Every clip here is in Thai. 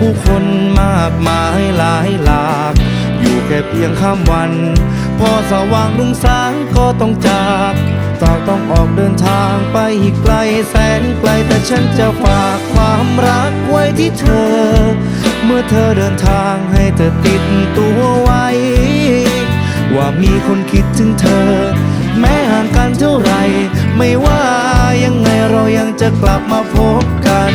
ผู้คนมากมายหลายหลาก อยู่แค่เพียงข้ามวัน พอสว่างรุ่งสางก็ต้องจากจ้าต้องออกเดินทางไปอีกไกลแสนไกลแต่ฉันจะฝากความรักไว้ที่เธอ เมื่อเธอเดินทางให้เธอติดตัวไว้ ว่ามีคนคิดถึงเธอ แม้ห่างกันเท่าไหรไม่ว่ายังไงเรายังจะกลับมาพบกัน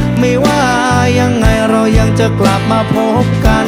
ไม่ว่ายังไงเรายังจะกลับมาพบกัน